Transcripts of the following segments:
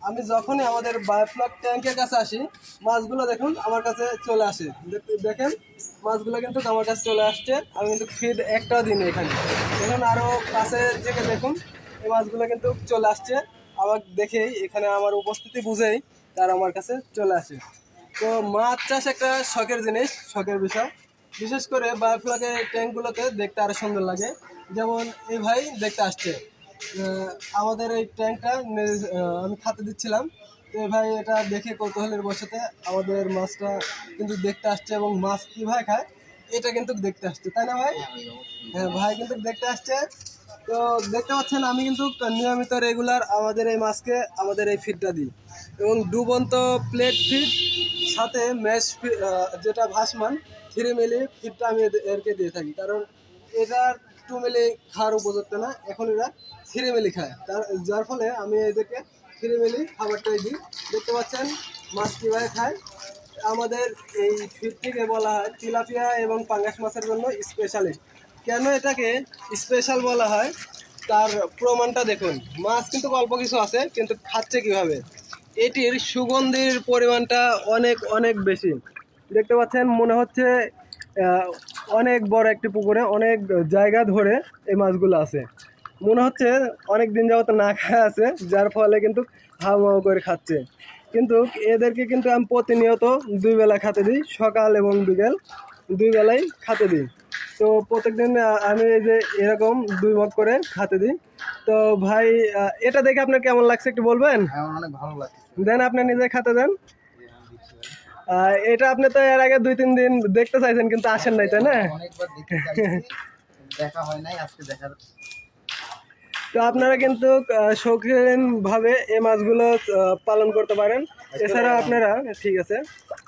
আমি যখনই আমাদের বায়োফ্লক ট্যাঙ্কের কাছে আসি, মাছগুলো দেখুন আমার কাছে চলে আসে। দেখ- দেখেন, মাছগুলো কিন্তু আমার কাছে চলে আসছে। আমি কিন্তু ফিড একটাও দিন এখানে। দেখুন আরও কাছে থেকে দেখুন, এই মাছগুলো কিন্তু চলে আসছে। আমার দেখেই, এখানে আমার উপস্থিতি বুঝেই তার আমার কাছে চলে আসে। তো মাছ চাষ একটা শখের জিনিস, শখের বিষয়। বিশেষ করে বায়োফ্লকের ট্যাঙ্কগুলোতে দেখতে আরও সুন্দর লাগে। যেমন, এই ভাই দেখতে আসছে। আমাদের এই ট্যাঙ্কটা আমি খাতে দিচ্ছিলাম। তো ভাই এটা দেখে কৌতূহলের বসেতে আমাদের মাছটা কিন্তু দেখতে আসছে এবং মাছ কীভাবে খায় এটা কিন্তু দেখতে আসছে তাই না ভাই? হ্যাঁ ভাই কিন্তু দেখতে আসছে। তো দেখতে পাচ্ছেন আমি কিন্তু নিয়মিত রেগুলার আমাদের এই মাছকে আমাদের এই ফিডটা দিই। এবং ডুবন্ত প্লেট ফিড সাথে ম্যাশ যেটা ভাসমান থ্রি মিলি ফিডটা আমি এরকে দিয়ে থাকি। কারণ এটা টু মিলি খাওয়ার উপযুক্ত না, এখন এরা থ্রি মিলি খায়। তার যার ফলে আমি এদেরকে থ্রি মিলি খাবারটাই দিই। দেখতে পাচ্ছেন, মাছ কীভাবে খায়? আমাদের এই ফিডটিকে বলা হয় তিলাপিয়া এবং পাঙ্গাস মাছের জন্য স্পেশালিস্ট কেন এটাকে স্পেশাল বলা হয়? তার প্রমাণটা দেখুন। মাছ কিন্তু অল্প কিছু আছে, কিন্তু খাচ্ছে কীভাবে? এটির সুগন্ধির পরিমাণটা অনেক অনেক বেশি। দেখতে পাচ্ছেন, মনে হচ্ছে অনেক বড় একটি পুকুরে অনেক জায়গা ধরে এই মাছগুলো আছে। মনে হচ্ছে অনেক দিন যাবত না খায় আছে যার ফলে কিন্তু হাওয়া করে খাচ্ছে। কিন্তু এদেরকে কিন্তু আমি প্রতিনিয়ত দুই বেলা খেতে দিই সকাল এবং বিকেল দুই বেলাই খেতে দিই। তো প্রত্যেকদিন আমি এই যে এরকম দুই মগ করে খাতে দিই। তো ভাই এটা দেখে আপনার কেমন লাগছে একটু বলবেন? অনেক ভালো লাগছে। দেন আপনি নিজে খাতে দেন। এটা আপনি তো এর আগে দুই তিন দিন দেখতে চাইছেন কিন্তু আসেন নাই তাই না? অনেকবার দেখতে চাইছি দেখা হয় নাই আজকে দেখার। তো আপনারা কিন্তু আহ, শৌখিন ভাবে এই মাছগুলো পালন করতে পারেন। এছাড়া আপনারা ঠিক আছে।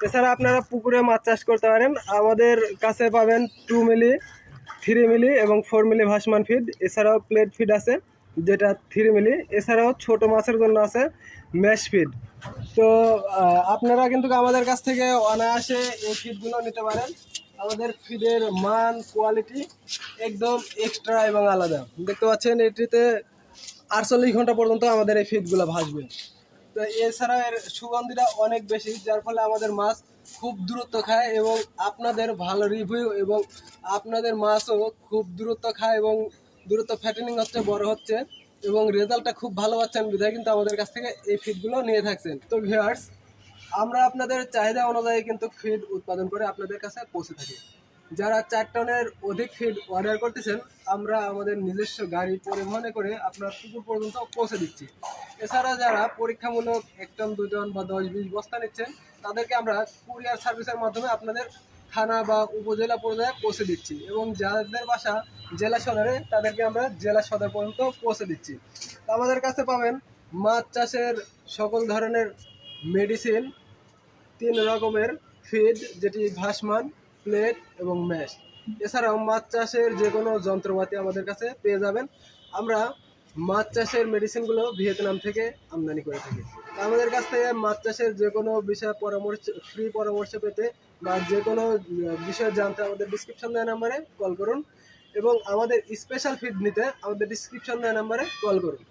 এছাড়া আপনারা পুকুরে মাছ চাষ করতে পারেন। আমাদের কাছে পাবেন টু মিলি থ্রি মিলি এবং ফোর মিলি ভাসমান ফিড এছাড়াও প্লেট ফিড আছে। যেটা থ্রি মিলি এছাড়াও ছোট মাছের জন্য আছে ম্যাশ ফিড তো আপনারা কিন্তু আমাদের কাছ থেকে অনায়াসে এই ফিডগুলো নিতে পারেন। আমাদের ফিডের মান কোয়ালিটি একদম এক্সট্রা এবং আলাদা। দেখতে পাচ্ছেন, এটিতে আটচল্লিশ ঘণ্টা পর্যন্ত আমাদের এই ফিডগুলো ভাসবে। তো এছাড়া এর সুগন্ধিটা অনেক বেশি, যার ফলে আমাদের মাছ খুব দ্রুত খায় এবং আপনাদের ভালো রিভিউ এবং আপনাদের মাছও খুব দ্রুত খায় এবং দ্রুত ফ্যাটেনিং হচ্ছে, বড় হচ্ছে এবং রেজাল্টটা খুব ভালো পাচ্ছেন বিধায় কিন্তু আমাদের কাছ থেকে এই ফিডগুলো নিয়ে থাকছেন। তো ভিউয়ার্স আমরা আপনাদের চাহিদা অনুযায়ী কিন্তু ফিড উৎপাদন করে আপনাদের কাছে পৌঁছে থাকি। যারা চার টনের অধিক ফিড অর্ডার করতেছেন, আমরা আমাদের নিজস্ব গাড়ি পরিবহনে করে আপনার পুকুর পর্যন্ত পৌঁছে দিচ্ছি। এছাড়া যারা পরীক্ষামূলক এক টন, দুই টন বা দশ, বিশ বস্তা নিচ্ছেন, তাদেরকে আমরা কুরিয়ার সার্ভিসের মাধ্যমে আপনাদের থানা বা উপজেলা পর্যায়ে পৌঁছে দিচ্ছি এবং যাদের বাসা জেলা সদরে, তাদেরকে আমরা জেলা সদর পর্যন্ত পৌঁছে দিচ্ছি। আমাদের কাছে পাবেন মাছ চাষের সকল ধরনের মেডিসিন তিন রকমের ফিড যেটি ভাসমান প্লেট এবং ম্যাশ এছাড়াও মাছ চাষের যে কোনো যন্ত্রপাতি আমাদের কাছে পেয়ে যাবেন। আমরা মাছ চাষের মেডিসিনগুলো ভিয়েতনাম থেকে আমদানি করে থাকি। আমাদের কাছ থেকে মাছ চাষের যে কোনো বিষয়ে পরামর্শ ফ্রি পরামর্শ পেতে বা যে কোনো বিষয়ে জানতে আমাদের ডিসক্রিপশন দেওয়া নাম্বারে কল করুন এবং আমাদের স্পেশাল ফিড নিতে আমাদের ডিসক্রিপশন দেওয়া নাম্বারে কল করুন।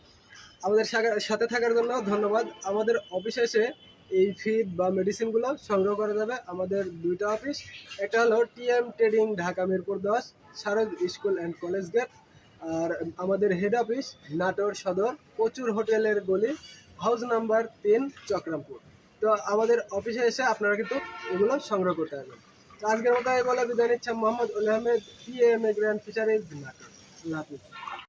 আমাদের সাথে থাকার জন্য ধন্যবাদ। আমাদের অফিসে এই ফিড বা মেডিসিনগুলো সংগ্রহ করা যাবে আমাদের দুইটা অফিস একটা হলো টিএম ট্রেডিং ঢাকা মিরপুর দশ Sharad school and college gate আর আমাদের হেড অফিস নাটোর সদর, প্রচুর হোটেলের গলি হাউস নাম্বার তিন চক্রামপুর তো আমাদের অফিসে এসে আপনারা কিন্তু এগুলো সংগ্রহ করতে পারবেন। আজকের মতো বলে বিদায় নিচ্ছে। Mohammad ul Ahmed M A grand fisheries Natore. Allah Hafiz.